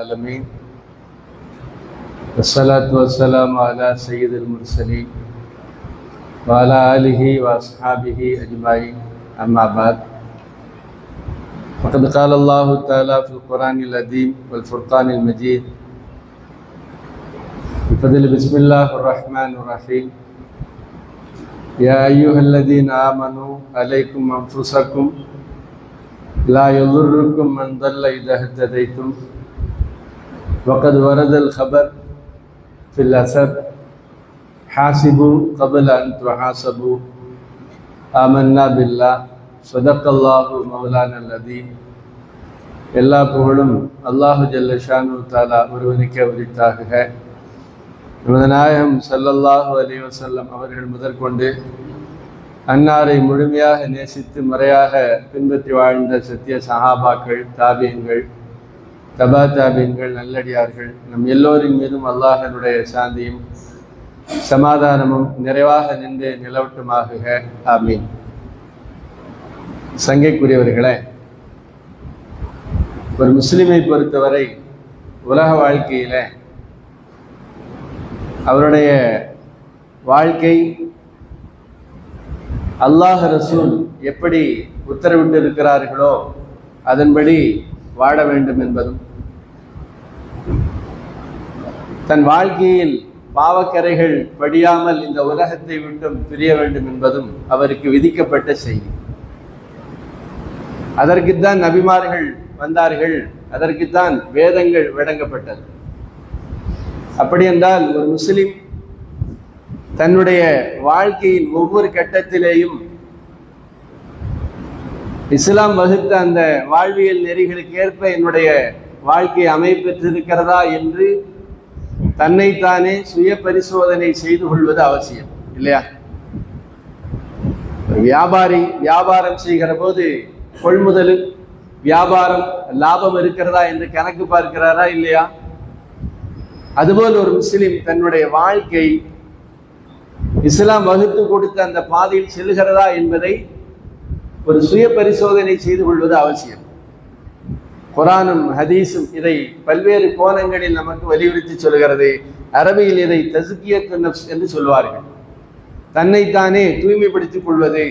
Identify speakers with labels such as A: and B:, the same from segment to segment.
A: العالمين. والصلاة والسلام على سيد المرسلين وعلى آله وأصحابه أجمعين. أما بعد فقد قال الله تعالى في القرآن العظيم والفرقان المجيد بفضل بسم الله الرحمن الرحيم. يا أيها الذين آمنوا عليكم أنفسكم لا يضركم من ضل إذا اهتديتم. وقد ورد الخبر في الأثر حاسبوا قبل أن تحاسبوا آمنا بالله صدق الله مولانا الذي எல்லா புகழும் அல்லாஹு ஜல்ல ஷானு தாலா ஒருவனுக்கே உரித்தாக நமது நாயகம் ஸல்லல்லாஹு அலைஹி வஸல்லம் அவர்கள் முதற்கொண்டு அன்னாரை முழுமையாக நேசித்து முறையாக பின்பற்றி வாழ்ந்த சத்திய சஹாபாக்கள் தாபியங்கள் தபாதாபியங்கள் நல்லடியார்கள் நம் எல்லோரின் மீதும் அல்லாஹனுடைய சாந்தியும் சமாதானமும் நிறைவாக நின்று நிலவட்டுமாகுக. ஆமீன். சங்கைக்குரியவர்களே ஒரு முஸ்லிமை பொறுத்தவரை உலக வாழ்க்கையில அவருடைய வாழ்க்கை அல்லாஹ் ரசூல் எப்படி உத்தரவிட்டு இருக்கிறார்களோ அதன்படி வாழ வேண்டும் என்பதும் தன் வாழ்க்கையில் பாவக்கரைகள் படியாமல் இந்த உலகத்தை விட்டும் பிரிய வேண்டும் என்பதும் அவருக்கு விதிக்கப்பட்ட செய்தி. அதற்குத்தான் நபிமார்கள் வந்தார்கள் அதற்குத்தான் வேதங்கள் வழங்கப்பட்டது. அப்படி என்றால் ஒரு முஸ்லிம் தன்னுடைய வாழ்க்கையின் ஒவ்வொரு கட்டத்திலேயும் இஸ்லாம் வகுத்த அந்த வாழ்வியல் நெறிகளுக்கு ஏற்ப என்னுடைய வாழ்க்கை அமைப்பெற்றிருக்கிறதா என்று தன்னைத்தானே சுய பரிசோதனை செய்து கொள்வது அவசியம் இல்லையா? வியாபாரி வியாபாரம் செய்கிற போது கொள்முதல் வியாபாரம் லாபம் இருக்கிறதா என்று கணக்கு பார்க்கிறாரா இல்லையா? அதுபோல் ஒரு முஸ்லிம் தன்னுடைய வாழ்க்கை இஸ்லாம் வகுத்து கொடுத்த அந்த பாதையில் செல்கிறதா என்பதை ஒரு சுய பரிசோதனை செய்து கொள்வது அவசியம். குரானும் ஹதீஸும் இதை பல்வேறு கோணங்களில் நமக்கு வலியுறுத்தி சொல்கிறது. அரபியில் இதை தசுக்கியத்து நப்ஸ் என்று சொல்வார்கள். தன்னைத்தானே தூய்மைப்படுத்திக் கொள்வது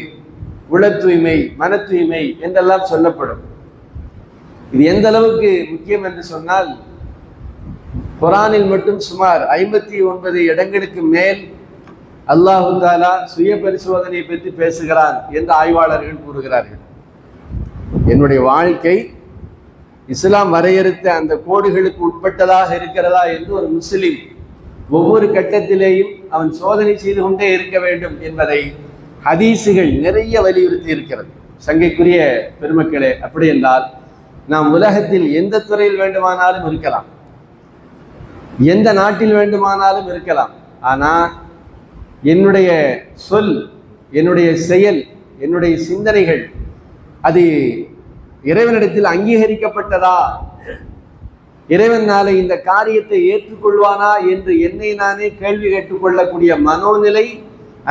A: உள தூய்மை மன தூய்மை என்றெல்லாம் சொல்லப்படும். இது எந்த அளவுக்கு முக்கியம் என்று சொன்னால் குரானில் மட்டும் சுமார் ஐம்பத்தி ஒன்பது இடங்களுக்கு மேல் அல்லாஹு தாலா சுய பரிசோதனையை பற்றி பேசுகிறான் என்று ஆய்வாளர்கள் கூறுகிறார்கள். என்னுடைய வாழ்க்கை இஸ்லாம் வரையறுத்த அந்த கோடுகளுக்கு உட்பட்டதாக இருக்கிறதா என்று ஒரு முஸ்லீம் ஒவ்வொரு கட்டத்திலேயும் அவன் சோதனை செய்து கொண்டே இருக்க வேண்டும் என்பதை ஹதீசுகள் நிறைய வலியுறுத்தி இருக்கிறது. சங்கைக்குரிய பெருமக்களே அப்படி என்றால் நாம் உலகத்தில் எந்த துறையில் வேண்டுமானாலும் இருக்கலாம். எந்த நாட்டில் வேண்டுமானாலும் இருக்கலாம். ஆனால் என்னுடைய சொல் என்னுடைய செயல் என்னுடைய சிந்தனைகள் அது இறைவனிடத்தில் அங்கீகரிக்கப்பட்டதா? இறைவன் நாளை இந்த காரியத்தை ஏற்றுக்கொள்வானா என்று என்னை நானே கேள்வி கேட்டுக்கொள்ளக்கூடிய மனோநிலை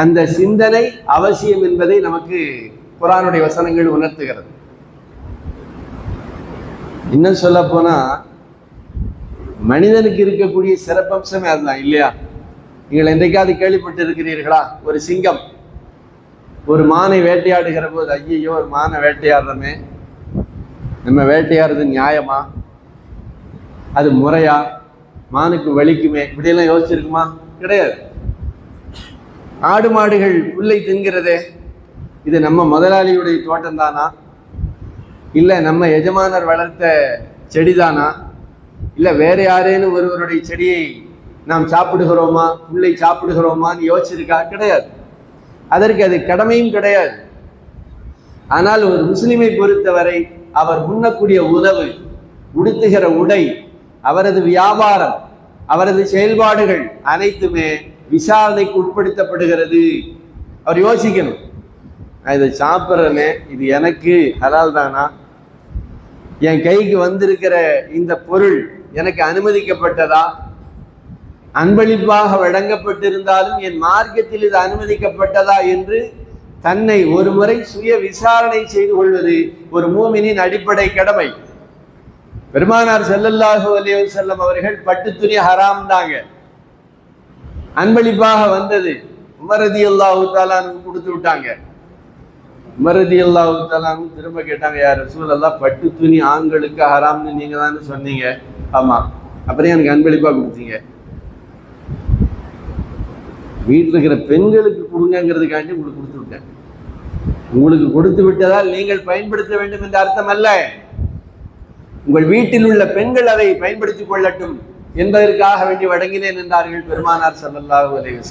A: அந்த சிந்தனை அவசியம் என்பதை நமக்கு குரானுடைய வசனங்கள் உணர்த்துகிறது. இன்னும் சொல்ல போனா மனிதனுக்கு இருக்கக்கூடிய சிறப்பம்சமே அதுதான் இல்லையா? நீங்கள் என்றைக்காவது கேள்விப்பட்டு இருக்கிறீர்களா ஒரு சிங்கம் ஒரு மானை வேட்டையாடுகிற போது ஐயையோ ஒரு மானை வேட்டையாடுறமே. நம்ம வேட்டையாடுறது நியாயமா? அது முறையா? மானுக்கு வலிக்குமே? இப்படியெல்லாம் யோசிச்சிருக்குமா? கிடையாது. ஆடு மாடுகள் புல்லை தின்கிறதே இது நம்ம முதலாளியுடைய தோட்டம் தானா இல்லை நம்ம எஜமானர் வளர்த்த செடிதானா? இல்லை வேற யாரேனும் ஒருவருடைய செடியை நாம் சாப்பிடுகிறோமா? புல்லை சாப்பிடுகிறோமான்னு யோசிச்சிருக்கா? கிடையாது. அதற்கு அது கடமையும் கிடையாது. ஆனால் ஒரு முஸ்லிமை பொறுத்தவரை அவர் உண்ணக்கூடிய உணவு உடுத்துகிற உடை அவரது வியாபாரம் அவரது செயல்பாடுகள் அனைத்துமே விசாரணைக்கு உட்படுத்தப்படுகிறது. அவர் யோசிக்கணும். நான் இதை சாப்பிட்றேனே இது எனக்கு ஹலால் தானா? என் கைக்கு வந்திருக்கிற இந்த பொருள் எனக்கு அனுமதிக்கப்பட்டதா? அன்பளிப்பாக வழங்கப்பட்டிருந்தாலும் என் மார்க்கத்தில் இது அனுமதிக்கப்பட்டதா என்று தன்னை ஒரு முறை சுய விசாரணை செய்து கொள்வது ஒரு மூமினின் அடிப்படை கடமை. பெருமானார் செல்லல்லாஹு அலைஹி செல்லம் அவர்கள் பட்டு துணி ஹராம் தாங்க அன்பளிப்பாக வந்தது. உமரதி அல்லாஹு தஆலானு கொடுத்து விட்டாங்க. உமரதி அல்லாஹு தஆலானு திரும்ப கேட்டாங்க யார் ரசூலல்லாஹ் பட்டு துணி ஆண்களுக்கு ஹராம்னு நீங்க தானே சொன்னீங்க. ஆமா. அப்புறம் எனக்கு அன்பளிப்பா கொடுத்தீங்க. வீட்டில் இருக்கிற பெண்களுக்கு கொடுங்கங்கிறதுக்காண்டி உங்களுக்கு கொடுத்து விட்டேன் உங்களுக்கு கொடுத்து விட்டதால் நீங்கள் பயன்படுத்த வேண்டும் என்ற அர்த்தம் அல்ல. உங்கள் வீட்டில் உள்ள பெண்கள் அதை பயன்படுத்திக் கொள்ளட்டும் என்பதற்காக வேண்டி வழங்கினேன் என்றார்கள் பெருமானார் சல்லல்லாஹு அலைஹி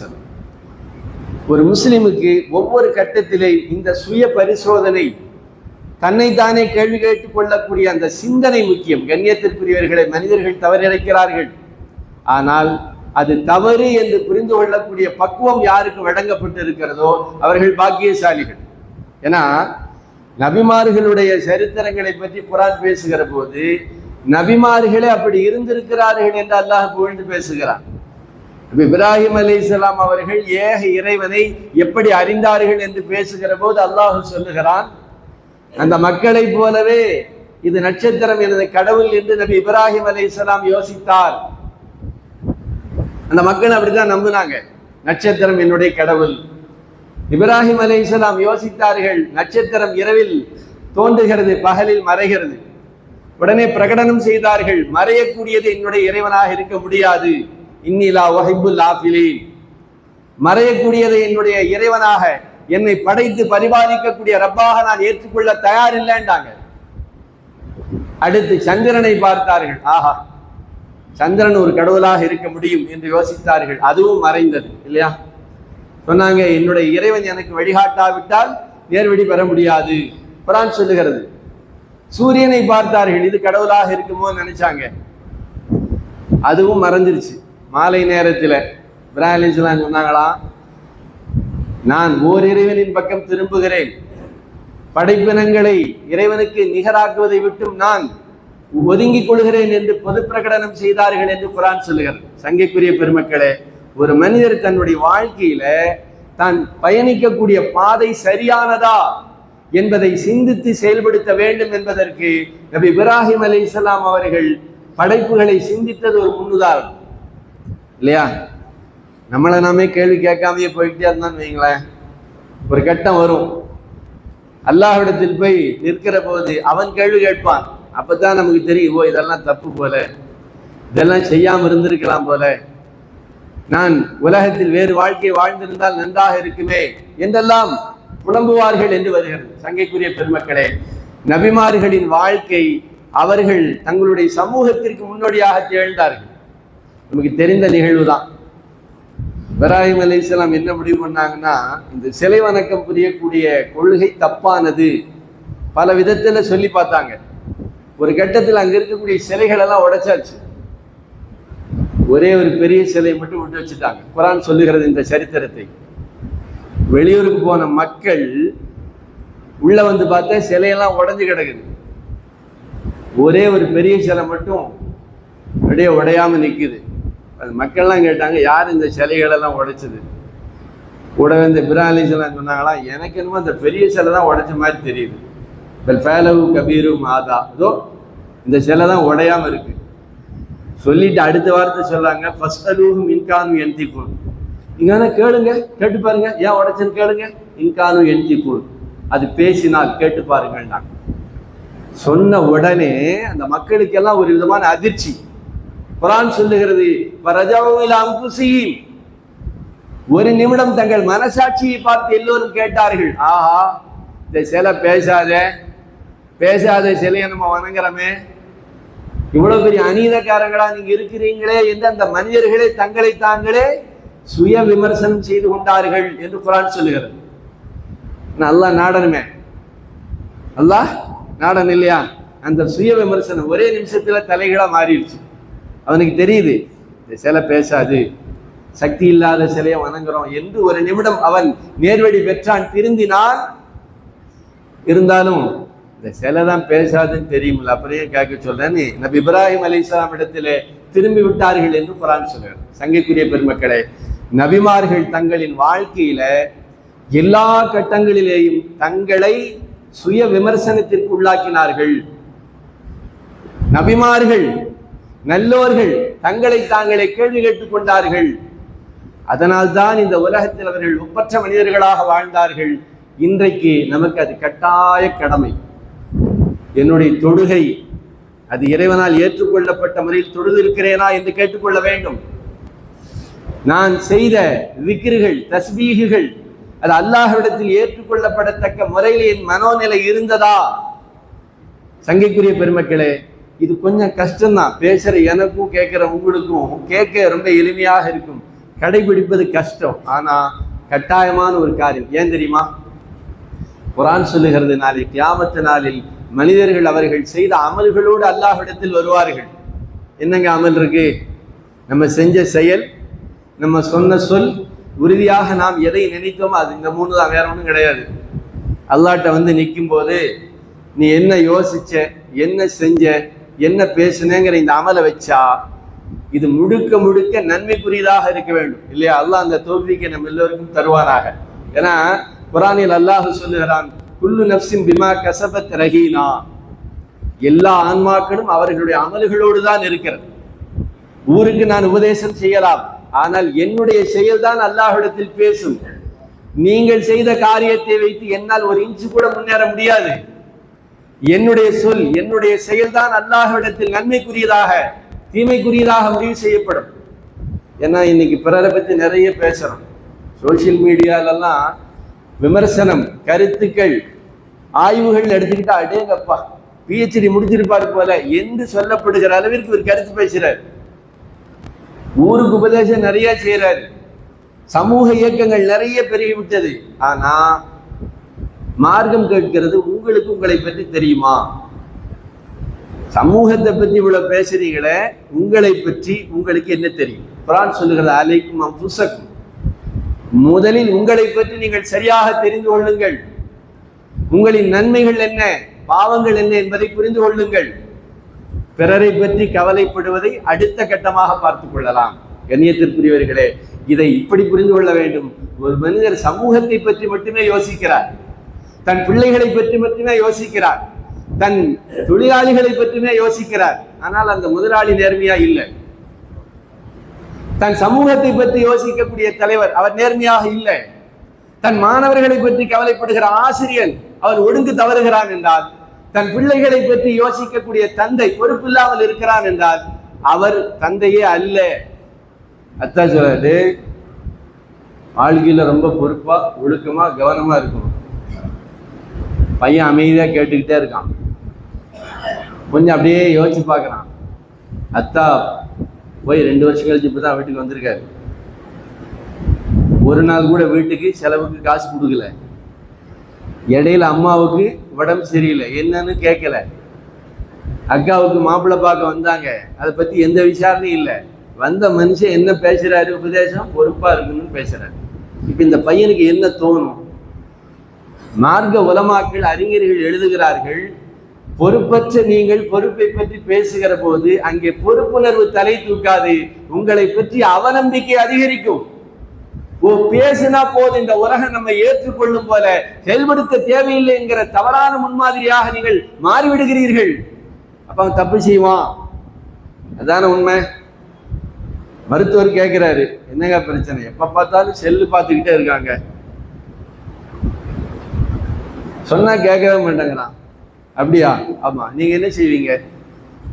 A: ஒரு முஸ்லிமுக்கு ஒவ்வொரு கட்டத்திலே இந்த சுய பரிசோதனை தன்னைத்தானே கேள்வி கேட்டுக் கொள்ளக்கூடிய அந்த சிந்தனை முக்கியம். கண்ணியத்திற்குரியவர்களை மனிதர்கள் தவறிழைக்கிறார்கள் ஆனால் அது தவறு என்று புரிந்து கொள்ளக்கூடிய பக்குவம் யாருக்கு வழங்கப்பட்டு இருக்கிறதோ அவர்கள் பாக்கியசாலிகள். ஏன்னா நபிமார்களுடைய சரித்திரங்களை பற்றி குரான் பேசுகிற போது நபிமார்களே அப்படி இருந்திருக்கிறார்கள் என்று அல்லாஹ் புகழ்ந்து பேசுகிறான். இப்ராஹிம் அலி இஸ்லாம் அவர்கள் ஏக இறைவனை எப்படி அறிந்தார்கள் என்று பேசுகிற போது அல்லாஹ் சொல்லுகிறான் அந்த மக்களைப் போலவே இது நட்சத்திரம் எனது கடவுள் என்று நபி இப்ராஹிம் அலைஹிஸ்ஸலாம் யோசித்தார். அந்த மக்கள் அப்படித்தான் நம்பினாங்க. நட்சத்திரம் என்னுடைய கடவுள். இப்ராஹிம் அலைஹிஸ்ஸலாம் யோசித்தார்கள் நட்சத்திரம் இரவில் தோன்றுகிறது பகலில் மறைகிறது. உடனே பிரகடனம் செய்தார்கள் மறையக்கூடியது என்னுடைய இறைவனாக இருக்க முடியாது. இன்னிலா ஒஹிபுல் ஆஃபிலி மறையக்கூடியதை என்னுடைய இறைவனாக என்னை படைத்து பரிபாலிக்கக்கூடிய ரப்பாக நான் ஏற்றுக்கொள்ள தயாரில்லைன்றாங்க. அடுத்து சந்திரனை பார்த்தார்கள். ஆஹா. சந்திரன் ஒரு கடவுளாக இருக்க முடியும் என்று யோசித்தார்கள். அதுவும் மறைந்தது இல்லையா? சொன்னாங்க என்னுடைய இறைவன் எனக்கு வழிகாட்டாவிட்டால் நேர்வழி பெற முடியாது. குரான் சொல்லுகிறது. சூரியனை பார்த்தார்கள் இது கடவுளாக இருக்குமோ நினைச்சாங்க. அதுவும் மறைஞ்சிருச்சு. மாலை நேரத்தில் இப்ராஹிம் சொன்னாங்களாம் நான் ஓர் இறைவனின் பக்கம் திரும்புகிறேன். படைப்பினங்களை இறைவனுக்கு நிகராக்குவதை விட்டும் நான் ஒதுங்கிக் கொள்கிறேன் என்று பொது பிரகடனம் செய்தார்கள் என்று குரான் சொல்லுகிறது. சங்கைக்குரிய பெருமக்களே ஒரு மனிதர் தன்னுடைய வாழ்க்கையில தான் பயணிக்கக்கூடிய பாதை சரியானதா என்பதை சிந்தித்து செயல்படுத்த வேண்டும் என்பதற்கு நபி இப்ராஹிம் அலைஹிஸ்ஸலாம் அவர்கள் படைப்புகளை சிந்தித்தது ஒரு முன்னுதாரணம். இல்லையா? நம்மளை நாமே கேள்வி கேட்காமையே போய்கிட்டே இருந்தான்னு வைங்களேன். ஒரு கட்டம் வரும். அல்லாஹிடத்தில் போய் நிற்கிற போது அவன் கேள்வி கேட்பான். அப்போ தான் நமக்கு தெரியும் ஓ இதெல்லாம் தப்பு போல. இதெல்லாம் செய்யாமல் இருந்திருக்கலாம் போல. நான் உலகத்தில் வேறு வாழ்க்கை வாழ்ந்திருந்தால் நன்றாக இருக்குமே என்றெல்லாம் புலம்புவார்கள் என்று வருகிறது. சங்கைக்குரிய பெருமக்களே நபிமார்களின் வாழ்க்கை அவர்கள் தங்களுடைய சமூகத்திற்கு முன்னோடியாக திகழ்ந்தார்கள். நமக்கு தெரிந்த நிகழ்வு தான் இப்ராஹிம் அலைஹிஸ்ஸலாம் என்ன முடிவு பண்ணாங்கன்னா இந்த சிலை வணக்கம் புரியக்கூடிய கொள்கை தப்பானது பல விதத்தில் சொல்லி பார்த்தாங்க. ஒரு கட்டத்தில் அங்கே இருக்கக்கூடிய சிலைகள் எல்லாம் உடைச்சாச்சு. ஒரே ஒரு பெரிய சிலையை மட்டும் விட்டு வச்சுட்டாங்க. குரான் சொல்லுகிறது இந்த சரித்திரத்தை. வெளியூருக்கு போன மக்கள் உள்ள வந்து பார்த்தா சிலையெல்லாம் உடஞ்சு கிடக்குது. ஒரே ஒரு பெரிய சிலை மட்டும் அப்படியே உடையாம நிற்குது அது மக்கள்லாம் கேட்டாங்க யார் இந்த சிலைகளெல்லாம் உடைச்சது? உடவே இந்த பிராலிசெல்லாம் சொன்னாங்களாம் எனக்கு என்னமோ அந்த பெரிய சிலை தான் உடைச்ச மாதிரி தெரியுது. ஃபேலவு கபீரு மாதா இதோ இந்த சிலை தான் உடையாம இருக்கு. சொல்லிட்டு அடுத்த வார்த்தை சொல்றாங்க ஃபர்ஸ்ட் அலூஹும் இன்கானும் என்திக்குள் நீங்க கேளுங்க கேட்டு பாருங்க. ஏன் உடைச்சேன்னு கேளுங்க. இன்கானும் என்திக்குள் அது பேசினால் கேட்டு பாருங்கள்னா சொன்ன உடனே அந்த மக்களுக்கெல்லாம் ஒரு விதமான அதிர்ச்சி. குரான் சொல்லுகிறது "வரஜவுல் ஒரு நிமிடம் தங்கள் மனசாட்சியை பார்த்து எல்லோரும் கேட்டார்கள் ஆஹா இந்த சிலை பேசாதே. பேசாத சிலையை நம்ம வணங்குறோமே. இவ்வளவு பெரிய அநீதக்காரங்களா நீங்க இருக்கிறீங்களே என்று அந்த மனிதர்களே தங்களை தாங்களே சுய விமர்சனம் செய்து கொண்டார்கள் என்று குரான் சொல்லுகிறது. நல்லா நாடனுமே. அல்லாஹ் நாடன் இல்லையா? அந்த சுய விமர்சனம் ஒரே நிமிஷத்துல தலைகளா மாறிடுச்சு. அவனுக்கு தெரியுது இந்த சிலை பேசாது சக்தி இல்லாத சிலையை வணங்குறோம் என்று ஒரு நிமிடம் அவன் நேர்வழி பெற்றான் திருந்தினான். இருந்தாலும் இந்த சிலை தான் பேசாதுன்னு தெரியுமில்ல அப்படியே கேட்க சொல்றேன்னு நபி இப்ராஹிம் அலி இஸ்லாம் இடத்திலே திரும்பி விட்டார்கள் என்று குரான் சொல்றார் சங்கைக்குரிய பெருமக்களே நபிமார்கள் தங்களின் வாழ்க்கையில எல்லா கட்டங்களிலேயும் தங்களை சுய விமர்சனத்திற்கு உள்ளாக்கினார்கள். நபிமார்கள் நல்லோர்கள் தங்களை தாங்களே கேள்வி கேட்டுக் கொண்டார்கள். அதனால்தான் இந்த உலகத்தில் அவர்கள் ஒப்பற்ற மனிதர்களாக வாழ்ந்தார்கள். இன்றைக்கு நமக்கு அது கட்டாய கடமை. என்னுடைய தொழுகை அது இறைவனால் ஏற்றுக்கொள்ளப்பட்ட முறையில் தொழுதிருக்கிறேனா என்று கேட்டுக்கொள்ள வேண்டும். நான் செய்த விக்கிர்கள் தஸ்பீகுகள் அது அல்லாஹ்விடத்தில் ஏற்றுக்கொள்ளப்படத்தக்க முறையில் என் மனோநிலை இருந்ததா? சங்கைக்குரிய பெருமக்களே இது கொஞ்சம் கஷ்டம்தான். பேசுற எனக்கும் கேட்கிற உங்களுக்கும் கேட்க ரொம்ப எளிமையாக இருக்கும். கடைபிடிப்பது கஷ்டம். ஆனா கட்டாயமான ஒரு காரியம். ஏன் தெரியுமா? குரான் சொல்லுகிறது நாளை கியாமத்து நாளில் மனிதர்கள் அவர்கள் செய்த அமல்களோடு அல்லாஹிடத்தில் வருவார்கள். என்னங்க அமல் இருக்கு? நம்ம செஞ்ச செயல் நம்ம சொன்ன சொல் உறுதியாக நாம் எதை நினைத்தோமோ அது இந்த மூணு தான் வேற ஒன்றும் கிடையாது. அல்லாட்ட வந்து நிற்கும் போது நீ என்ன யோசிச்ச என்ன செஞ்ச என்ன பேசுனேங்கிற இந்த அமலை வச்சா இது முழுக்க முழுக்க நன்மைக்குரியதாக இருக்க வேண்டும். இல்லையா? அல்லாஹ் அந்த தோல்விக்கு நம்ம எல்லோருக்கும் தருவானாக. ஏன்னா குரானில் அல்லாஹ் சொல்லுகிறான் குல்லு நப்சின் பிமா கசபத் ரஹீனா. எல்லா ஆன்மாக்களும் அவர்களுடைய அமல்களோடு தான் இருக்கிறது. ஊருக்கு நான் உபதேசம் செய்யலாம். ஆனால் என்னுடைய செயல்தான் அல்லாஹிடத்தில் பேசும். நீங்கள் செய்த காரியத்தை வைத்து என்னால் ஒரு இன்ச்சு கூட முன்னேற முடியாது. என்னுடைய சொல் என்னுடைய செயல்தான் அல்லாஹ்விடத்தில் நன்மைக்குரியதாக தீமைக்குரியதாக முடிவு செய்யப்படும். ஏன்னா இன்னைக்கு பிறரை பத்தி நிறைய பேசுறோம். சோசியல் மீடியாலெல்லாம் விமர்சனம் கருத்துக்கள் ஆய்வுகள் எடுத்துக்கிட்டா அடேங்கப்பா பிஹெச்டி முடிச்சிருப்பார் போல என்று சொல்லப்படுகிற அளவிற்கு ஒரு கருத்து பேசுறார். ஊருக்கு உபதேசம் நிறைய செய்யறாரு சமூக இயக்கங்கள் நிறைய பெருகிவிட்டது. ஆனா மார்க்கம் கேட்கிறது உங்களுக்கு உங்களை பற்றி தெரியுமா? சமூகத்தை பற்றி இவ்வளவு பேசுறீங்களே உங்களை பற்றி உங்களுக்கு என்ன தெரியும்? குரான் சொல்லுகிறது அலைக்கும் அம்புசக்கும் முதலில் உங்களை பற்றி நீங்கள் சரியாக தெரிந்து கொள்ளுங்கள். உங்களின் நன்மைகள் என்ன பாவங்கள் என்ன என்பதை புரிந்து கொள்ளுங்கள். பிறரை பற்றி கவலைப்படுவதை அடுத்த கட்டமாக பார்த்துக் கொள்ளலாம். கண்ணியத்திற்குரியவர்களே இதை இப்படி புரிந்து கொள்ள வேண்டும். ஒரு மனிதர் சமூகத்தை பற்றி மட்டுமே யோசிக்கிறார். தன் பிள்ளைகளை பற்றி மட்டுமே யோசிக்கிறார். தன் தொழிலாளிகளை பற்றியுமே யோசிக்கிறார். ஆனால் அந்த முதலாளி நேர்மையா இல்லை. தன் சமூகத்தை பற்றி யோசிக்கக்கூடிய தலைவர் அவர் நேர்மையாக இல்லை. தன் மாணவர்களை பற்றி கவலைப்படுகிற ஆசிரியர் அவர் ஒழுங்கு தவறுகிறான் என்றால் தன் பிள்ளைகளை பற்றி யோசிக்கக்கூடிய தந்தை பொறுப்பில்லாமல் இருக்கிறான் என்றால் அவர் தந்தையே அல்ல. அத்தா சொல்றாரு வாழ்க்கையில ரொம்ப பொறுப்பா ஒழுக்கமா கவனமா இருக்கணும். பையன் அமைதியா கேட்டுக்கிட்டே இருக்கான். கொஞ்சம் அப்படியே யோசிச்சு பார்க்கறான். அத்தா போய் ரெண்டு வருஷம் கழிச்சு இப்பதான் வீட்டுக்கு வந்திருக்காரு. ஒரு நாள் கூட வீட்டுக்கு செலவுக்கு காசு கொடுக்கல. இடையில அம்மாவுக்கு உடம்பு சரியில்லை. என்னன்னு கேட்கல. அக்காவுக்கு மாப்பிள்ளை பார்க்க வந்தாங்க. அதை பத்தி எந்த விசாரணையும் இல்லை. வந்த மனுஷன் என்ன பேசுறாரு உபதேசம் பொறுப்பாக இருக்குன்னு பேசுகிறாரு இப்போ இந்த பையனுக்கு என்ன தோணும்? மார்க்க உலமாக்கள் அறிஞர்கள் எழுதுகிறார்கள் பொறுப்பற்ற நீங்கள் பொறுப்பை பற்றி பேசுகிற போது அங்கே பொறுப்புணர்வு தலை தூக்காது. உங்களை பற்றி அவநம்பிக்கை அதிகரிக்கும். ஓ பேசினா போதும் இந்த உலகம் நம்ம ஏற்றுக்கொள்ளும் போல செயல்படுத்த தேவையில்லை என்கிற தவறான முன்மாதிரியாக நீங்கள் மாறிவிடுகிறீர்கள். அப்ப அவன் தப்பு செய்வான். அதான உண்மை? மருத்துவர் கேட்கிறாரு என்னங்க பிரச்சனை? எப்ப பார்த்தாலும் செல்லு பார்த்துக்கிட்டே இருக்காங்க. சொன்னா கேட்கவே மாட்டேங்கிறான். அப்படியா? ஆமா. நீங்க என்ன செய்வீங்க?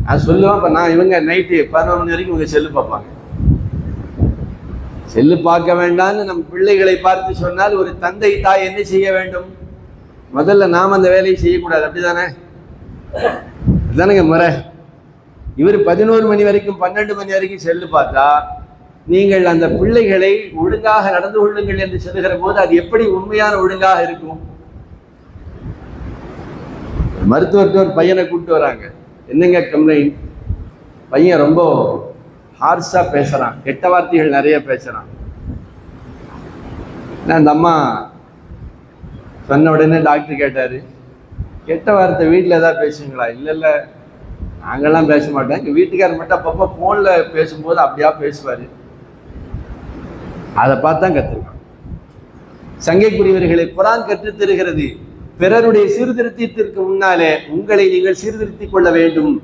A: நான் சொல்லுவேன் இப்ப நான் இவங்க நைட்டு பதினொரு மணி வரைக்கும் இவங்க செல்லு பார்ப்பாங்க. செல்லு பார்க்க வேண்டாம்னு நம் பிள்ளைகளை பார்த்து சொன்னால் ஒரு தந்தை தாய் என்ன செய்ய வேண்டும்? முதல்ல நாம் அந்த வேலையை செய்யக்கூடாது. அப்படிதானே? அதுதானேங்க முறை. இவர் பதினோரு மணி வரைக்கும் பன்னெண்டு மணி வரைக்கும் செல்லு பார்த்தா நீங்கள் அந்த பிள்ளைகளை ஒழுங்காக நடந்து கொள்ளுங்கள் என்று சொல்லுகிற போது அது எப்படி உண்மையான ஒழுங்காக இருக்கும்? மருத்துவர்கிட்ட ஒரு பையனை கூப்பிட்டு வராங்க. என்னங்க கம்ப்ளைண்ட் பையன் ரொம்ப ஹார்ஷாக பேசுறான். கெட்ட வார்த்தைகள் நிறைய பேசுறான். நான் அந்த அம்மா சொன்ன உடனே டாக்டர் கேட்டாரு கெட்ட வார்த்தை வீட்டில் ஏதாவது பேசுவீங்களா? இல்லை இல்லை. நாங்கள்லாம் பேச மாட்டோம். எங்கள் வீட்டுக்காரர் மட்டும் அப்பப்போ ஃபோனில் பேசும்போது அப்படியா பேசுவார். அதை பார்த்து தான் கற்றுக்கலாம் சங்கைக்குரியவர்களை குரான் கற்றுத் தருகிறது பிறருடைய சீர்திருத்தத்திற்கு முன்னாலே உங்களை நீங்கள் சீர்திருத்திக் கொள்ள வேண்டும்.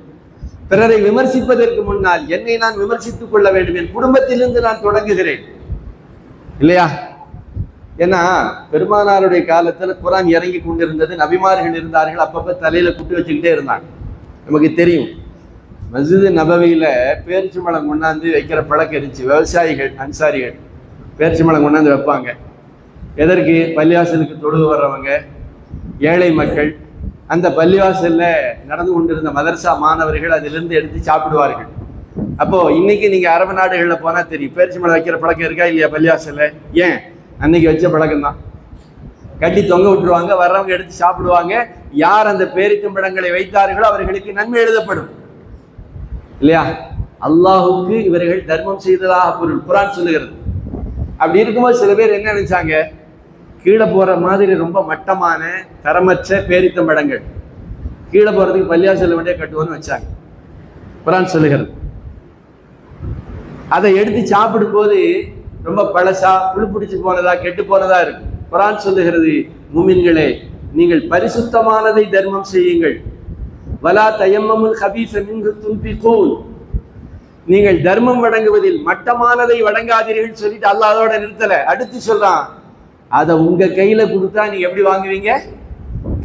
A: பிறரை விமர்சிப்பதற்கு முன்னால் என்னை நான் விமர்சித்துக் கொள்ள வேண்டும் என் குடும்பத்திலிருந்து நான் தொடங்குகிறேன். இல்லையா? ஏன்னா பெருமானாருடைய காலத்துல குரான் இறங்கி கொண்டிருந்தது நபிமார்கள் இருந்தார்கள் அப்பப்ப தலையில குட்டி வச்சுக்கிட்டே இருந்தாங்க. நமக்கு தெரியும். மஸ்ஜிது நபவியில பேரிச்சு மலம் கொண்டாந்து வைக்கிற பழக்கம் இருந்துச்சு. விவசாயிகள் அன்சாரிகள் பேரிச்சு மலம் கொண்டாந்து வைப்பாங்க. எதற்கு? பள்ளிவாசலுக்கு தொழுது வர்றவங்க ஏழை மக்கள் அந்த பள்ளிவாசல்ல நடந்து கொண்டிருந்த மதரசா மாணவர்கள் அதிலிருந்து எடுத்து சாப்பிடுவார்கள். அப்போ இன்னைக்கு நீங்க அரபு நாடுகளில் போனா தெரியும். பேரிச்சி மலை வைக்கிற பழக்கம் இருக்கா இல்லையா பள்ளிவாசல்ல? ஏன்? அன்னைக்கு வச்ச பழக்கம் தான் கட்டி தொங்க விட்டுருவாங்க வர்றவங்க எடுத்து சாப்பிடுவாங்க. யார் அந்த பேரிச்சம்பழங்களை வைத்தார்களோ அவர்களுக்கு நன்மை எழுதப்படும். இல்லையா? அல்லாஹுக்கு இவர்கள் தர்மம் செய்ததாக பொருள். குரான் சொல்லுகிறது. அப்படி இருக்கும்போது சில பேர் என்ன நினைச்சாங்க? கீழே போகிற மாதிரி ரொம்ப மட்டமான தரமற்ற பேரித்தம்பழங்கள் கீழே போகிறதுக்கு பள்ளியாசல் வண்டியை கட்டுவோன்னு வச்சாங்க. குரான் சொல்லுகிறது. அதை எடுத்து சாப்பிடும் போது ரொம்ப பழசா புழு பிடிச்சி போனதா கெட்டு போனதா இருக்கு. குரான் சொல்லுகிறது மூமின்களே நீங்கள் பரிசுத்தமானதை தர்மம் செய்யுங்கள். வலா தயம்மமுல் ஹபீச மின்கு துன்பிகூன் நீங்கள் தர்மம் வழங்குவதில் மட்டமானதை வழங்காதீர்கள் சொல்லிட்டு அல்லாதோட நிறுத்தலை நிறுத்தல. அடுத்து சொல்றான் அதை உங்க கையில கொடுத்தா நீங்க எப்படி வாங்குவீங்க?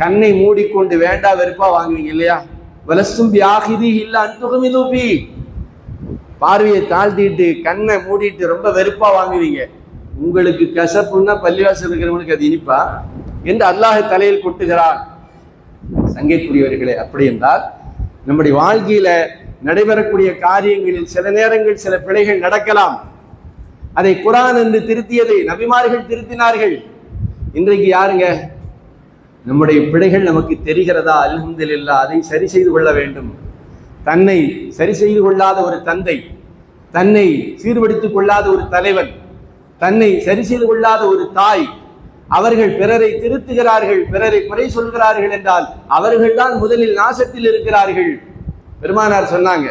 A: கண்ணை மூடிக்கொண்டு வேண்டா வெறுப்பா வாங்குவீங்க இல்லையா? வலசும் வியாகிதி இல்ல அந்துகமிலூபி பார்வையை தாழ்த்திட்டு கண்ணை மூடிட்டு ரொம்ப வெறுப்பா வாங்குவீங்க. உங்களுக்கு கசப்புன்னா பள்ளிவாசல் இருக்கிறவங்களுக்கு அது இனிப்பா? என்று அல்லாஹ் தலையில் கொட்டுகிறார் சங்கைக்குரியவர்களே அப்படி என்றால் நம்முடைய வாழ்க்கையில நடைபெறக்கூடிய காரியங்களில் சில நேரங்கள் சில பிழைகள் நடக்கலாம். அதை குரான் என்று திருத்தியதை நபிமார்கள் திருத்தினார்கள். இன்றைக்கு யாருங்க? நம்முடைய பிழைகள் நமக்கு தெரிகிறதா? அல்ஹம்துலில்லாஹ் அதை சரி செய்து கொள்ள வேண்டும். தன்னை சரி செய்து கொள்ளாத ஒரு தந்தை தன்னை சீர்படுத்திக் கொள்ளாத ஒரு தலைவன் தன்னை சரி செய்து கொள்ளாத ஒரு தாய் அவர்கள் பிறரை திருத்துகிறார்கள் பிறரை குறை சொல்கிறார்கள் என்றால் அவர்கள்தான் முதலில் நாசத்தில் இருக்கிறார்கள். பெருமானார் சொன்னாங்க.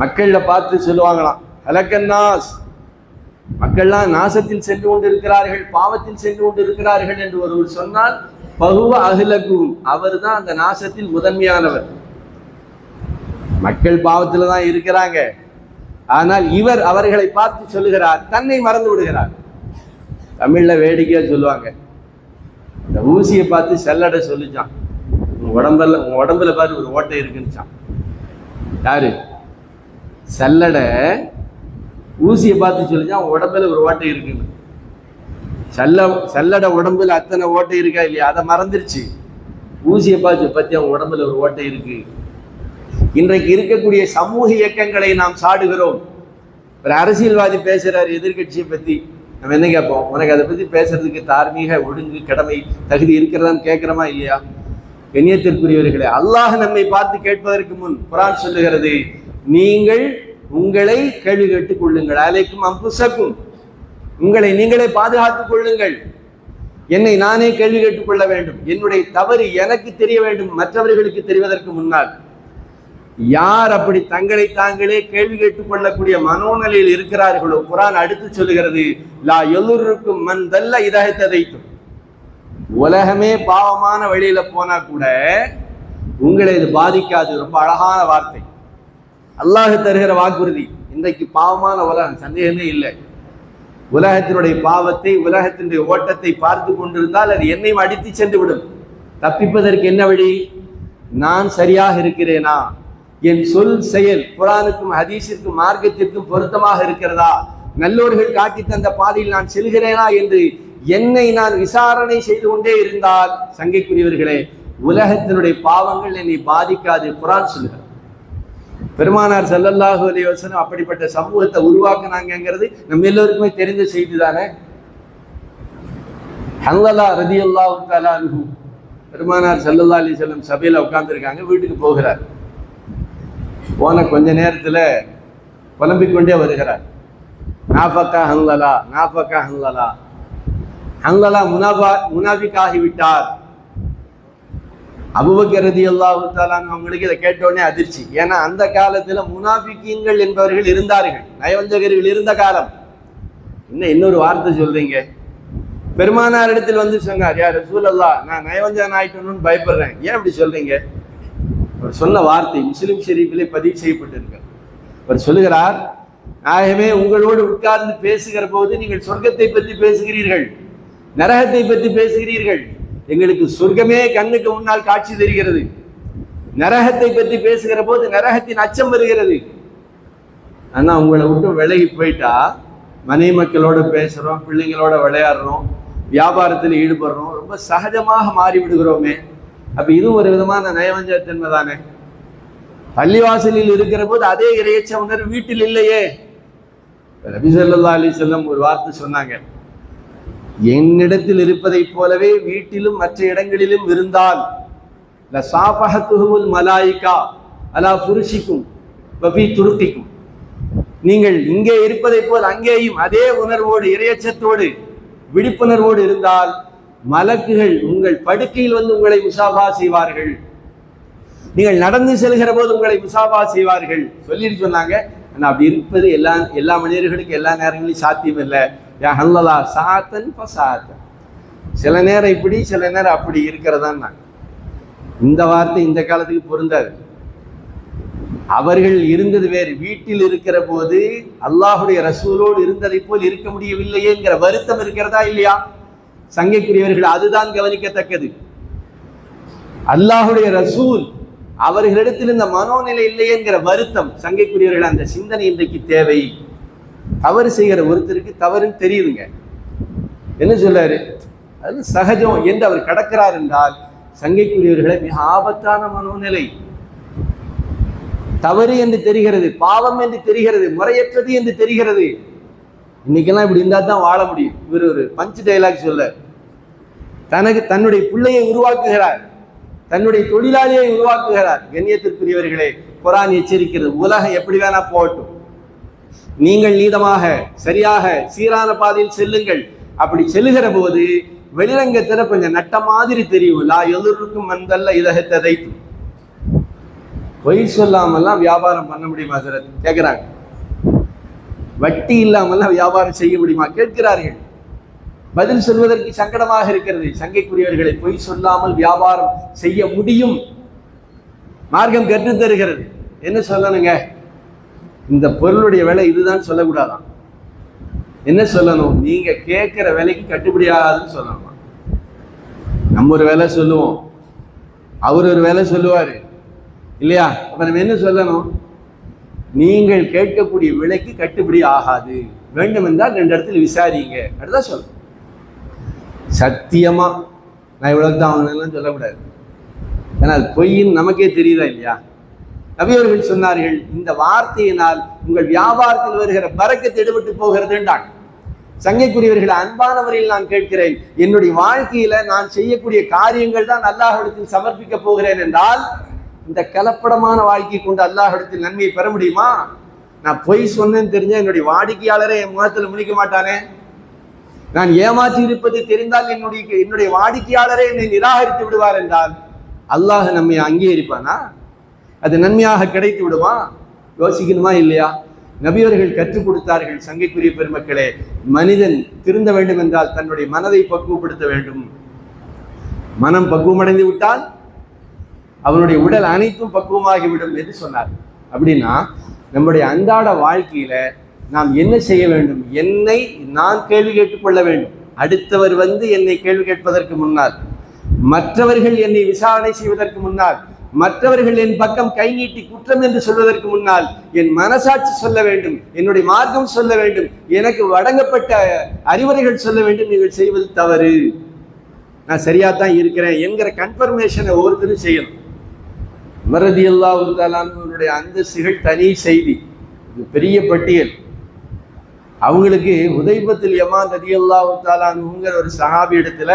A: மக்கள்ல பார்த்து சொல்லுவாங்களாம் அலக்கன்னாஸ் மக்கள்லாம் நாசத்தில் சென்று கொண்டிருக்கிறார்கள் பாவத்தில் சென்று கொண்டிருக்கிறார்கள் என்று ஒருவர் சொன்னால் பகுவ அகிலகும். அவர் தான் அந்த நாசத்தில் முதன்மையானவர். மக்கள் பாவத்தில் தான் இருக்கிறாங்க. ஆனால் இவர் அவர்களை பார்த்து சொல்லுகிறார் தன்னை மறந்து விடுகிறார். தமிழ்ல வேடிக்கையா சொல்லுவாங்க. இந்த ஊசியை பார்த்து செல்லடை சொல்லிச்சான். உன் உடம்புல உன் உடம்புல பாரு ஒரு ஓட்டை இருக்குன்னுச்சான். யாரு? செல்லடை ஊசியை பார்த்து சொல்லிச்சான் அவன் உடம்புல ஒரு ஓட்டை இருக்குன்னு செல்ல செல்லட உடம்புல அத்தனை ஓட்டை இருக்கா இல்லையா? அதை மறந்துருச்சு. ஊசியை பார்த்து பற்றி அவன் உடம்புல ஒரு ஓட்டை இருக்கு. இன்றைக்கு இருக்கக்கூடிய சமூக இயக்கங்களை நாம் சாடுகிறோம். ஒரு அரசியல்வாதி பேசுறாரு எதிர்க்கட்சியை பத்தி. நம்ம என்ன கேட்போம்? உனக்கு அதை பத்தி பேசுறதுக்கு தார்மீக ஒழுங்கு கடமை தகுதி இருக்கிறதான்னு கேட்கிறோமா இல்லையா? கண்ணியத்திற்குரியவர்களே அல்லாஹ் நம்மை பார்த்து கேட்பதற்கு முன் குரான் சொல்லுகிறது நீங்கள் உங்களை கேள்வி கேட்டுக் கொள்ளுங்கள். அலைக்கும் அம்புசக்கும். உங்களை நீங்களே பாதுகாத்துக் கொள்ளுங்கள். என்னை நானே கேள்வி கேட்டுக் கொள்ள வேண்டும். என்னுடைய தவறு எனக்கு தெரிய வேண்டும். மற்றவர்களுக்கு தெரிவதற்கு முன்னால். யார் அப்படி தங்களை தாங்களே கேள்வி கேட்டுக் கொள்ளக்கூடிய மனோநிலையில் இருக்கிறார்களோ குரான் அடுத்து சொல்லுகிறது லா எல்லோருக்கும் மண் தல்ல இதகத்ததைத்தும் உலகமே பாவமான வழியில போனா கூட உங்களை இது பாதிக்காது. ரொம்ப அழகான வார்த்தை. அல்லாஹ் தருகிற வாக்குறுதி. இன்றைக்கு பாவமான உலகம் சந்தேகமே இல்லை. உலகத்தினுடைய பாவத்தை உலகத்தினுடைய ஓட்டத்தை பார்த்து கொண்டிருந்தால் அது என்னையும் அடித்து சென்று விடும் தப்பிப்பதற்கு என்ன வழி? நான் சரியாக இருக்கிறேனா? என் சொல் செயல் குரானுக்கும் ஹதீஸிற்கும் மார்க்கத்திற்கும் பொருத்தமாக இருக்கிறதா? நல்லோர்கள் காட்டி தந்த பாதையில் நான் செல்கிறேனா என்று என்னை நான் விசாரணை செய்து கொண்டே இருந்தால் சங்கைக்குரியவர்களே உலகத்தினுடைய பாவங்கள் என்னை பாதிக்காது. குரான் சொல்கிறேன் பெருமானார் செல்லல்லாஹு அலி வசனம் அப்படிப்பட்ட சமூகத்தை உருவாக்குனாங்கங்கிறது நம்ம எல்லோருக்குமே தெரிந்த செய்தி தானே? ஹல்லலா ரதியல்லாஹு தஆலா பெருமானார் செல்லல்லா அலி செல்லம் சபையில உட்காந்துருக்காங்க வீட்டுக்கு போகிறார். போன கொஞ்ச நேரத்துல புலம்பிக்கொண்டே வருகிறார். நாஃபக்கா ஹல்லலா நாஃபக்கா ஹல்லலா ஹல்லலா முனாபா முனாஃபிக் விட்டார் அபுபக்கர் அல்லாஹு தாலாங்க அவங்களுக்கு இதை கேட்டோடனே அதிர்ச்சி. ஏன்னா அந்த காலத்துல முனாஃபிக்கீன்கள் என்பவர்கள் இருந்தார்கள். நயவஞ்சகர்கள் இருந்த காலம். இன்னும் இன்னொரு வார்த்தை சொல்றீங்க? பெருமானார் இடத்தில் வந்து சொன்னார் யார் ரசூலல்லா நான் நயவஞ்சகன் ஆயிட்டணும்னு பயப்படுறேன். ஏன் அப்படி சொல்றீங்க? அவர் சொன்ன வார்த்தை முஸ்லிம் ஷெரீஃபிலே பதிவு செய்யப்பட்டிருக்க அவர் சொல்லுகிறார் நாயகமே உங்களோடு உட்கார்ந்து பேசுகிற போது நீங்கள் சொர்க்கத்தை பற்றி பேசுகிறீர்கள். நரகத்தை பற்றி பேசுகிறீர்கள். எங்களுக்கு சொர்க்கமே கண்ணுக்கு முன்னால் காட்சி தெரிகிறது. நரகத்தை பற்றி பேசுகிற போது நரகத்தின் அச்சம் வருகிறது. ஆனா உங்களை விட்டு விலகி போயிட்டா மனை மக்களோட பேசுறோம் பிள்ளைங்களோட விளையாடுறோம் வியாபாரத்தில் ஈடுபடுறோம் ரொம்ப சகஜமாக மாறி விடுகிறோமே அப்ப இது ஒரு விதமான நயவஞ்சத்தன்மை தானே. பள்ளிவாசலில் இருக்கிற போது அதே இறையச்ச உணர்வு வீட்டில் இல்லையே. ரபி சொல்லா அலி செல்லம் ஒரு வார்த்தை சொன்னாங்க. என்னிடத்தில் இருப்பதைப் போலவே வீட்டிலும் மற்ற இடங்களிலும் இருந்தால் சாபகத்துகுல் அலா புருஷிக்கும் துருக்கிக்கும். நீங்கள் இங்கே இருப்பதைப் போல் அங்கேயும் அதே உணர்வோடு இரையச்சத்தோடு விழிப்புணர்வோடு இருந்தால் மலக்குகள் உங்கள் படுக்கையில் வந்து உங்களை முசாபா செய்வார்கள். நீங்கள் நடந்து செல்கிற போது உங்களை முசாபா செய்வார்கள். சொல்லிட்டு சொன்னாங்க. ஆனால் அப்படி இருப்பது எல்லா எல்லா மனிதர்களுக்கும் எல்லா நேரங்களிலும் சாத்தியம் இல்லை. யா ஹல்லலா சாத்தன் சாத்தன் சில நேரம் இப்படி சில நேரம் அப்படி இருக்கிறதான் இந்த வார்த்தை இந்த காலத்துக்கு பொருந்தாது. அவர்கள் இருந்தது வேறு. வீட்டில் இருக்கிற போது அல்லாஹுடைய ரசூலோடு இருந்ததை போல் இருக்க முடியவில்லையேங்கிற வருத்தம் இருக்கிறதா இல்லையா? சங்கைக்குரியவர்கள் அதுதான் கவனிக்கத்தக்கது. அல்லாஹுடைய ரசூல் அவர்களிடத்தில் இந்த மனோநிலை இல்லையேங்கிற வருத்தம் சங்கைக்குரியவர்கள் அந்த சிந்தனை இன்றைக்கு தேவை. தவறு செய்கிற ஒருத்தருக்கு தவறுன்னு தெரியுதுங்க. என்ன சொல்றாரு? அது சகஜம். என்று அவர் கடக்கிறார் என்றால் சங்கைக்குரியவர்களை மிக ஆபத்தான மனோநிலை. தவறு என்று தெரிகிறது பாவம் என்று தெரிகிறது முறையற்றது என்று தெரிகிறது. இன்னைக்கெல்லாம் இப்படி இருந்தால் தான் வாழ முடியும். இவர் ஒரு பஞ்ச் டைலாக் சொல்ல தனக்கு தன்னுடைய பிள்ளையை உருவாக்குகிறார். தன்னுடைய தொழிலாளியை உருவாக்குகிறார். கண்ணியத்திற்குரியவர்களே குரான் எச்சரிக்கிறது. உலகம் எப்படி வேணா போகட்டும். நீங்கள் நீதமாக சரியாக சீரான பாதையில் செல்லுங்கள். அப்படி செல்லுகிற போது வெளிரங்கத்துல கொஞ்சம் நட்ட மாதிரி தெரியும். லா எதிர்க்கும் வந்தல்ல இதகத்தை பொய் சொல்லாமல்லாம் வியாபாரம் பண்ண முடியுமா சார் கேட்குறாங்க வட்டி இல்லாமல்லாம் வியாபாரம் செய்ய முடியுமா? கேட்கிறார்கள். பதில் சொல்வதற்கு சங்கடமாக இருக்கிறது. சங்கைக்குரியவர்களை பொய் சொல்லாமல் வியாபாரம் செய்ய முடியும். மார்க்கம் கற்றுத் தருகிறது என்ன சொல்லணுங்க? இந்த பொருளுடைய விலை இதுதான் சொல்லக்கூடாதான். என்ன சொல்லணும்? நீங்க கேட்கிற விலைக்கு கட்டுப்படி ஆகாதுன்னு சொல்லணும். நம்ம ஒரு வேலை சொல்லுவோம். அவர் ஒரு வேலை சொல்லுவாரு. இல்லையா? அப்ப நம்ம என்ன சொல்லணும்? நீங்கள் கேட்கக்கூடிய விலைக்கு கட்டுப்படி ஆகாது. வேண்டும் என்றால் ரெண்டு இடத்துல விசாரிங்க. அப்படிதான் சொல்லணும். சத்தியமா நான் இவ்வளவு தான் சொல்லக்கூடாது. ஏன்னா அது பொய்ன்னு நமக்கே தெரியுதா இல்லையா? நபியவர்கள் சொன்னார்கள் இந்த வார்த்தையினால் உங்கள் வியாபாரத்தில் வருகிற பறக்கத்தை எடுபட்டு போகிறதுன்றாங்க சங்கைக்குரியவர்கள் அன்பானவரில் நான் கேட்கிறேன் என்னுடைய வாழ்க்கையில நான் செய்யக்கூடிய காரியங்கள் தான் அல்லாஹிடத்தில் சமர்ப்பிக்க போகிறேன் என்றால் இந்த கலப்படமான வாழ்க்கை கொண்டு அல்லாஹிடத்தில் நன்மையை பெற முடியுமா? நான் பொய் சொன்னேன்னு தெரிஞ்ச என்னுடைய வாடிக்கையாளரே என் முகத்தில் முடிக்க மாட்டானே? நான் ஏமாற்றி இருப்பது தெரிந்தால் என்னுடைய என்னுடைய வாடிக்கையாளரே என்னை நிராகரித்து விடுவார் என்றால் அல்லாஹ் நம்மை அங்கீகரிப்பானா? அது நன்மையாக கிடைத்து விடுமா? யோசிக்கணுமா இல்லையா? நபியவர்கள் கற்றுக் கொடுத்தார்கள் சங்கைக்குரிய பெருமக்களே. மனிதன் திருந்த வேண்டும் என்றால் தன்னுடைய மனதை பக்குவப்படுத்த வேண்டும். மனம் பக்குவமடைந்து விட்டால் அவனுடைய உடல் அனைத்தும் பக்குவமாகிவிடும் என்று சொன்னார். அப்படின்னா நம்முடைய அன்றாட வாழ்க்கையில நாம் என்ன செய்ய வேண்டும்? என்னை நான் கேள்வி கேட்டுக்கொள்ள வேண்டும். அடுத்தவர் வந்து என்னை கேள்வி கேட்பதற்கு முன்னால் மற்றவர்கள் என்னை விசாரணை செய்வதற்கு முன்னால் மற்றவர்கள் என் பக்கம் கை நீட்டி குற்றம் என்று சொல்வதற்கு முன்னால் என் மனசாட்சி சொல்ல வேண்டும் என்னுடைய மார்க்கம் சொல்ல வேண்டும் எனக்கு வழங்கப்பட்ட அறிவுரைகள் சொல்ல வேண்டும் நீங்கள் செய்வது தவறு. நான் சரியா தான் இருக்கிறேன் என்கிற கன்ஃபர்மேஷனை ஒவ்வொருத்தரும் செய்யணும். மரதி அல்லாவுடைய அந்தஸ்துகள் தனி செய்தி. இது பெரிய பட்டியல். அவங்களுக்கு உதைபத்தில் யமான் ரதி அல்லாவுத்தாலானுங்கிற ஒரு சஹாபி இடத்துல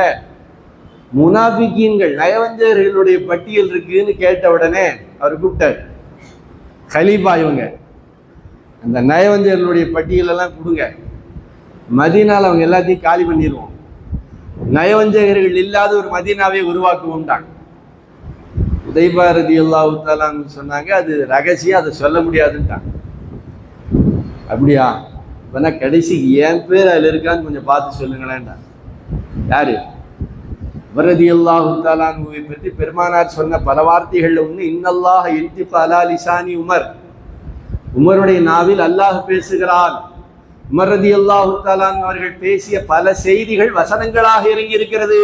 A: முனாபிக்கீன்கள் நயவஞ்சகர்களுடைய பட்டியல் இருக்குன்னு கேட்ட உடனே அவர் கூப்பிட்டார். கலீபா இவங்க. அந்த நயவஞ்சகர்களுடைய பட்டியல் எல்லாம் கொடுங்க. மதினால் அவங்க எல்லாத்தையும் காலி பண்ணிடுவோம் நயவஞ்சகர்கள் இல்லாத ஒரு மதீனாவை உருவாக்குவோம்ட்டாங்க. உதய்பாரதி அல்லாஹாலான்னு சொன்னாங்க அது ரகசியம் அதை சொல்ல முடியாதுன்ட்டாங்க. அப்படியா? இப்போனா கடைசிக்கு என் பேர் அதில் இருக்கான்னு கொஞ்சம் பார்த்து சொல்லுங்களேன்டா யாரு? வரதி அல்லாஹு தாலானுவை பற்றி பெருமானார் சொன்ன பல வார்த்தைகள் ஒன்று இன்னல்லாஹ் இன்திஃப் அலா லிசானி உமர். உமருடைய நாவில் அல்லாஹ் பேசுகிறான். உமர் ரதி அல்லாஹு தாலான் அவர்கள் பேசிய பல செய்திகள் வசனங்களாக இறங்கி இருக்கிறது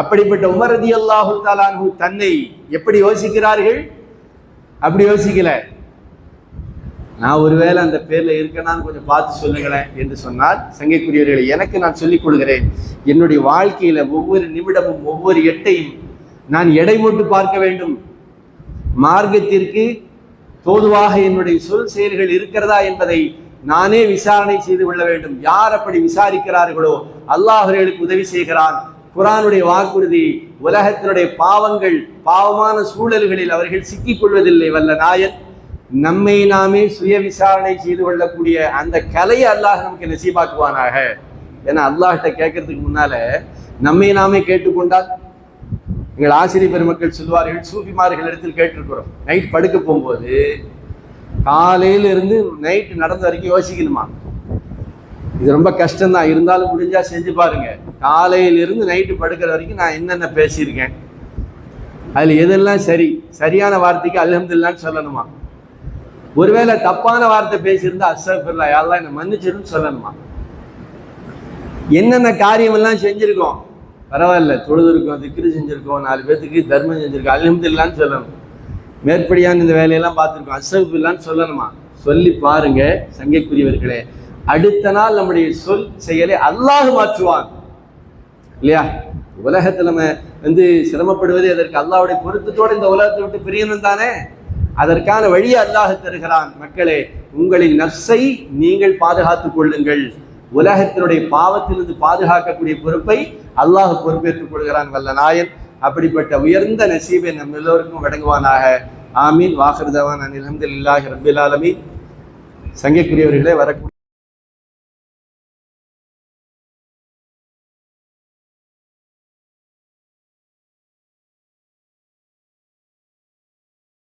A: அப்படிப்பட்ட உமர் ரதி அல்லாஹு தாலானு தன்னை எப்படி யோசிக்கிறார்கள்? அப்படி யோசிக்கல. நான் ஒருவேளை அந்த பேர்ல இருக்கேனான்னு கொஞ்சம் பார்த்து சொல்லுங்களேன் என்று சொன்னால் சங்கைக்குரியவர்களை எனக்கு நான் சொல்லிக் கொள்கிறேன் என்னுடைய வாழ்க்கையில ஒவ்வொரு நிமிடமும் ஒவ்வொரு எட்டையும் நான் எடை போட்டு பார்க்க வேண்டும். மார்க்கத்திற்கு தோதுவாக என்னுடைய சொல் செயல்கள் இருக்கிறதா என்பதை நானே விசாரணை செய்து கொள்ள வேண்டும். யார் அப்படி விசாரிக்கிறார்களோ அல்லாஹர்களுக்கு உதவி செய்கிறான். குரானுடைய வாக்குறுதி உலகத்தினுடைய பாவங்கள் பாவமான சூழல்களில் அவர்கள் சிக்கிக் கொள்வதில்லை வல்ல நாயன் நம்மை நாமே சுய விசாரணை செய்து கொள்ளக்கூடிய அந்த கலையை அல்லாஹ் நமக்கு நசீபாக்குவானாக. ஏன்னா அல்லாஹ்கிட்ட கேட்கறதுக்கு முன்னால நம்மை நாமே கேட்டுக்கொண்டால் எங்கள் ஆசிரியர் பெருமக்கள் சொல்வார்கள் சூஃபிமார்கள் இடத்தில் கேட்டிருக்கிறோம். நைட் படுக்க போகும்போது காலையில இருந்து நைட் நடந்த வரைக்கும் யோசிக்கணுமா? இது ரொம்ப கஷ்டம்தான். இருந்தாலும் முடிஞ்சா செஞ்சு பாருங்க. காலையிலிருந்து நைட்டு படுக்கிற வரைக்கும் நான் என்னென்ன பேசியிருக்கேன்? அதில் எதெல்லாம் சரி? சரியான வார்த்தைக்கு அல்ஹம்துலில்லான்னு சொல்லணுமா? ஒருவேளை தப்பான வார்த்தை பேசியிருந்தா அஸ்ஸஃபிருல்லா யாரெல்லாம் என்ன மன்னிச்சிருன்னு சொல்லணுமா? என்னென்ன காரியம் எல்லாம் செஞ்சிருக்கோம்? பரவாயில்ல தொழுதுருக்கோம் திக்ரு செஞ்சிருக்கோம் நாலு பேத்துக்கு தர்மம் செஞ்சிருக்கோம் இல்லான்னு சொல்லணும். மேற்படியான இந்த வேலையெல்லாம் பார்த்துருக்கோம் அஸ்ஸஃபிருல்லான்னு சொல்லணுமா? சொல்லி பாருங்க சங்கைக்குரியவர்களே. அடுத்த நாள் நம்முடைய சொல் செயலை அல்லாஹ் மாற்றுவான். இல்லையா? உலகத்துல நம்ம வந்து சிரமப்படுவது அதற்கு அல்லாவுடைய பொருத்தத்தோடு இந்த உலகத்தை விட்டு பிரியணும் தானே? அதற்கான வழியை அல்லாஹ் தருகிறான். மக்களே உங்களின் நர்சை நீங்கள் பாதுகாத்துக் கொள்ளுங்கள். உலகத்தினுடைய பாவத்திலிருந்து பாதுகாக்கக்கூடிய பொறுப்பை அல்லாஹ் பொறுப்பேற்றுக் கொள்கிறான் வல்ல நாயன். அப்படிப்பட்ட உயர்ந்த நசீபை நம் எல்லோருக்கும் வழங்குவானாக. ஆமீன். வாஹிருதவான் அனில் அஹமதுல்லாஹி ரபில் ஆலமீன். சங்கைக்குரியவர்களே வரக்கூடிய